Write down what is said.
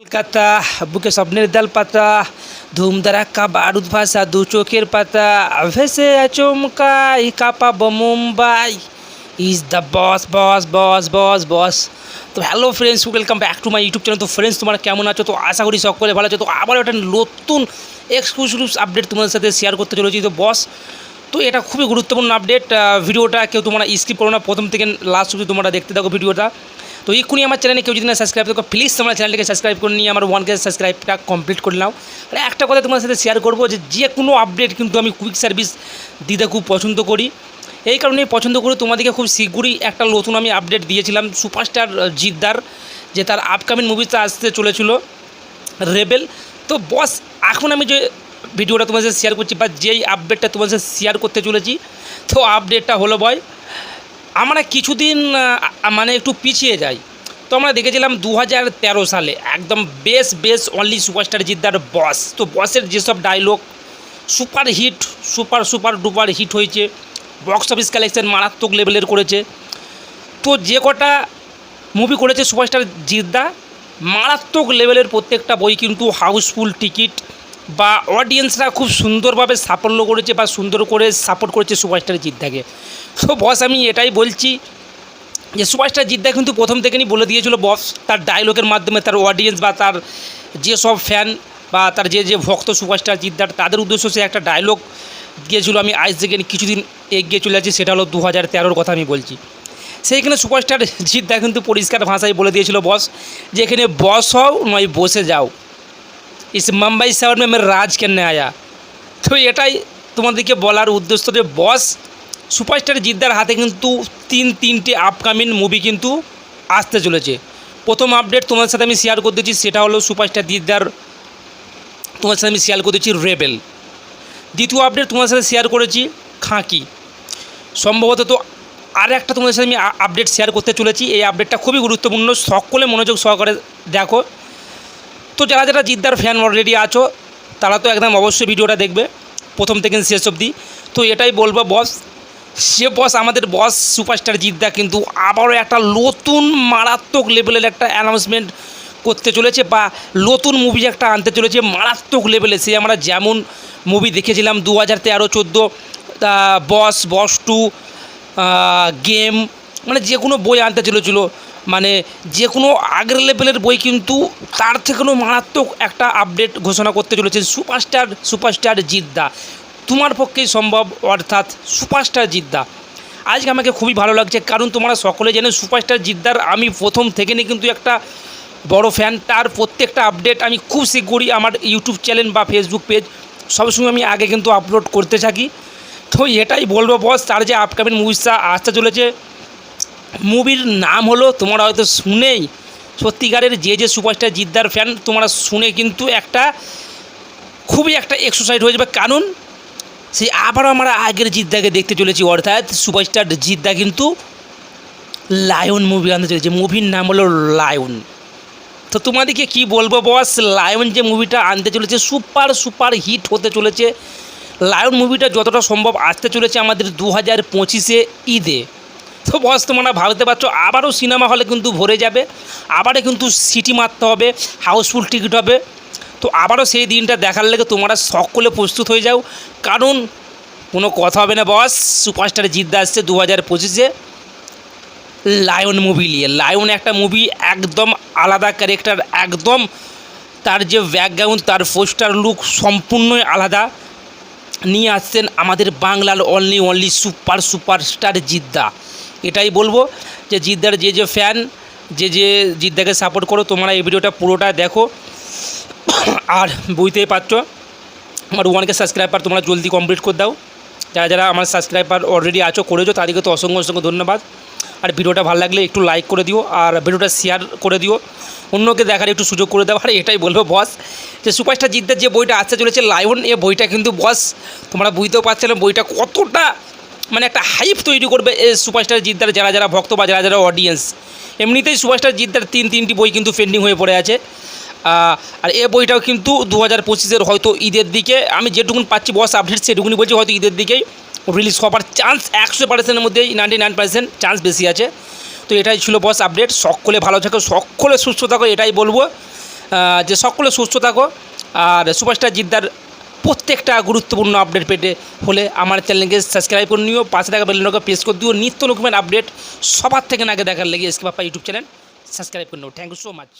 কলকাতা, বুকে স্বপ্নের দাল পাতা ধুম ধারাক্কা বারুদ ভাষা দু চোখের পাতা, ভেসে চমকাই কাঁপাবো Mumbai. Is the boss boss boss boss boss তো hello friends welcome back to my YouTube channel তো ফ্রেন্ডস তোমরা কেমন আছো? তো আশা করি সকলে ভালো আছো। তো আবার একটা নতুন এক্সক্লুসিভ আপডেট তোমাদের সাথে শেয়ার করতে চলেছি। তো বস তো এটা খুবই গুরুত্বপূর্ণ আপডেট ভিডিওটা কেউ তোমরা স্কিপ করো না। প্রথম থেকে লাস্ট অবধি তোমরা দেখতে থাকো ভিডিওটা। তো এক্ষুনি আমার চ্যানেলে কেউ যদি না সাবস্ক্রাইব করো প্লিজ তোমরা চ্যানেলটিকে সাবস্ক্রাইব করে নিয়ে আমার ওয়ান কে সাবস্ক্রাইবটা কমপ্লিট করে নাও। আর একটা কথা তোমার সাথে শেয়ার করব যে যে কোনো আপডেট কিন্তু আমি কুইক সার্ভিস দিতে খুব পছন্দ করি। এই কারণে পছন্দ করি তোমাদেরকে খুব শীঘ্রই একটা নতুন আমি আপডেট দিয়েছিলাম। সুপারস্টার জিদ্দার যে তার আপকামিং মুভিটা আসতে চলেছিল রেবেল তো বস এখন আমি যে ভিডিওটা তোমার সাথে শেয়ার করছি বা যেই আপডেটটা তোমার সাথে শেয়ার করতে চলেছি, তো আপডেটটা হলো বয় আমরা কিছুদিন মানে একটু পিছিয়ে যাই। তো আমরা দেখেছিলাম দু হাজার তেরো সালে একদম বেস বেস অনলি সুপারস্টার জিদ্দার বস তো বসের যেসব dialogue super hit super super duper hit হয়েছে বক্স অফিস কালেকশন মারাত্মক লেভেলের করেছে। তো যে কটা মুভি করেছে সুপারস্টার জিদ্দা, মারাত্মক লেভেলের প্রত্যেকটা বই কিন্তু হাউসফুল টিকিট বা অডিয়েন্সরা খুব সুন্দরভাবে সাফল্য করেছে বা সুন্দর করে সাপোর্ট করেছে সুপারস্টার জিদ্দাকে। তো বস আমি এটাই বলছি যে সুপারস্টার জিদ্দা কিন্তু প্রথম থেকেই বলে দিয়েছিল বস তার ডায়লগের মাধ্যমে তার অডিয়েন্স বা তার যেসব ফ্যান বা তার যে যে ভক্ত সুপারস্টার জিদ্দার, তাদের উদ্দেশ্য সে একটা ডায়লগ দিয়েছিল। আমি আজ থেকে কিছুদিন এগিয়ে চলে যাচ্ছি, সেটা হলো দু হাজার তেরোর কথা আমি বলছি। সেইখানে সুপারস্টার জিদ্দা কিন্তু পরিষ্কার ভাষায় বলে দিয়েছিল বস যে, এখানে বস হও, নয়, বসে যাও। ইস মুম্বাই শহর মে মেরা রাজ কেন আয়া তো এটাই তোমাদেরকে বলার উদ্দেশ্য যে বস সুপারস্টার জিদ্দার হাতে কিন্তু তিন তিনটে আপকামিং মুভি কিন্তু আসতে চলেছে প্রথম আপডেট তোমার সাথে আমি শেয়ার করে করতেছি সেটা হলো সুপারস্টার জিদ্দার তোমার সাথে আমি শেয়ার করতেছি রেবেল দ্বিতীয় আপডেট তোমার সাথে শেয়ার করেছি খাঁকি সম্ভবত তো আর একটা তোমাদের সাথে আমি আপডেট শেয়ার করতে চলেছি এই আপডেটটা খুবই গুরুত্বপূর্ণ সকলে মনোযোগ সহকারে দেখো তো যারা যারা জিদ্দার ফ্যান অলরেডি আছো, তারা তো একদম অবশ্যই ভিডিওটা দেখবে, প্রথম থেকে শেষ অবধি। তো এটাই বলব বস সে বস আমাদের বস সুপারস্টার জিদ্দা কিন্তু আবারও একটা নতুন মারাত্মক লেভেলের একটা অ্যানাউন্সমেন্ট করতে চলেছে বা নতুন মুভি একটা আনতে চলেছে মারাত্মক লেভেলে সে আমরা যেমন মুভি দেখেছিলাম দু হাজার তেরো, চোদ্দ বস বস টু গেম মানে যে কোনো বই আনতে চলেছিল। মানে যে কোনো আগের লেভেলের বই কিন্তু তার থেকেও মারাত্মক একটা আপডেট ঘোষণা করতে চলেছে সুপারস্টার সুপারস্টার জিদ্দা। তোমার পক্ষেই সম্ভব, অর্থাৎ সুপারস্টার জিদ্দা। আজকে আমাকে খুবই ভালো লাগছে, কারণ তোমরা সকলে জানো সুপারস্টার জিদ্দার আমি প্রথম থেকে নিয়ে কিন্তু একটা বড় ফ্যান তার প্রত্যেকটা আপডেট আমি খুব শীঘ্রই আমার ইউটিউব চ্যানেল বা ফেসবুক পেজ সবসময় আমি আগে কিন্তু আপলোড করতে থাকি। তো এটাই বলব বস তার যে আপকামিং মুভিসটা আসতে চলেছে মুভির নাম হলো, তোমরা হয়তো শুনেই, সত্যিকারের যে যে সুপারস্টার জিদ্দার ফ্যান, তোমরা শুনে কিন্তু একটা খুবই একটা এক্সারসাইজ হয়ে যাবে। কারণ সেই আবারও আমরা আগের জিদ্দাকে দেখতে চলেছি, অর্থাৎ সুপারস্টার জিদ্দা কিন্তু লায়ন মুভি আনতে চলেছে। মুভির নাম হলো লায়ন। তো তোমাদেরকে কি বলব বস লায়ন যে মুভিটা আনতে চলেছে, সুপার সুপার হিট হতে চলেছে। লায়ন মুভিটা যতটা সম্ভব আসতে চলেছে আমাদের দু হাজার পঁচিশে ঈদে। তো বস তোমরা ভাবতে পারছ আবারও সিনেমা হলে কিন্তু ভরে যাবে আবারও কিন্তু সিটি মারতে হবে, হাউসফুল টিকিট হবে। তো আবারও সেই দিনটা দেখার লেগে তোমরা সকলে প্রস্তুত হয়ে যাও, কারণ কোনো কথা হবে না বস, সুপারস্টার জিদ্দা আসছে দু হাজার পঁচিশে। লায়ন মুভি নিয়ে, লায়ন একটা মুভি একদম আলাদা ক্যারেক্টার একদম তার যে ব্যাকগ্রাউন্ড তার পোস্টার লুক সম্পূর্ণই আলাদা। নিয়ে আসছেন আমাদের বাংলার অনলি অনলি সুপার সুপারস্টার জিদ্দা। এটাই বলব যে জিদ্দার যে যে ফ্যান যে যে জিদ্দাকে সাপোর্ট করো, তোমরা এই ভিডিওটা পুরোটা দেখো। আর বুঝতেই পারছ, আমার ওয়ানকে সাবস্ক্রাইবার তোমরা জলদি কমপ্লিট করে দাও। যারা যারা আমার সাবস্ক্রাইবার অলরেডি আছো, করেছ, তাদেরকে তো অসংখ্য অসংখ্য ধন্যবাদ। আর ভিডিওটা ভালো লাগলে একটু লাইক করে দিও, আর ভিডিওটা শেয়ার করে দিও। অন্যকে দেখার একটু সুযোগ করে দাও। আর এটাই বলব বস যে সুপারস্টার জিদ্দার যে বইটা আসতে চলেছে লায়ন এ বইটা কিন্তু বস তোমরা বুঝতেও পারছ না বইটা কতটা মানে একটা হাইপ তৈরি করবে এ সুপারস্টার জিদ্দার যারা যারা ভক্ত বা যারা যারা অডিয়েন্স এমনিতেই সুপারস্টার জিদ্দার তিন, তিনটি বই কিন্তু পেন্ডিং হয়ে পড়ে আছে। আর এ বইটাও কিন্তু দু হাজার পঁচিশের হয়তো ঈদের দিকে, আমি যেটুকুন পাচ্ছি বস আপডেট সেটুকুনি বলছি হয়তো ঈদের দিকেই রিলিজ হবার চান্স একশো পার্সেন্টের মধ্যেই নাইনটি নাইন পার্সেন্ট চান্স বেশি আছে। তো এটাই ছিল বস আপডেট সকলে ভালো থাকো, সকলে সুস্থ থাকো, এটাই বলব। যে সকলে সুস্থ থাকো, আর সুপারস্টার জিদ্দার প্রত্যেকটা গুরুত্বপূর্ণ আপডেট পেতে হলে আমার চ্যানেলকে সাবস্ক্রাইব করে নিও, পাশে থাকা বেলনকে প্রেস করে দিও। নিত্য রকমের আপডেট সবার থেকে আগে দেখার লেগে SK Bappa YouTube channel subscribe করে নিও। Thank you so much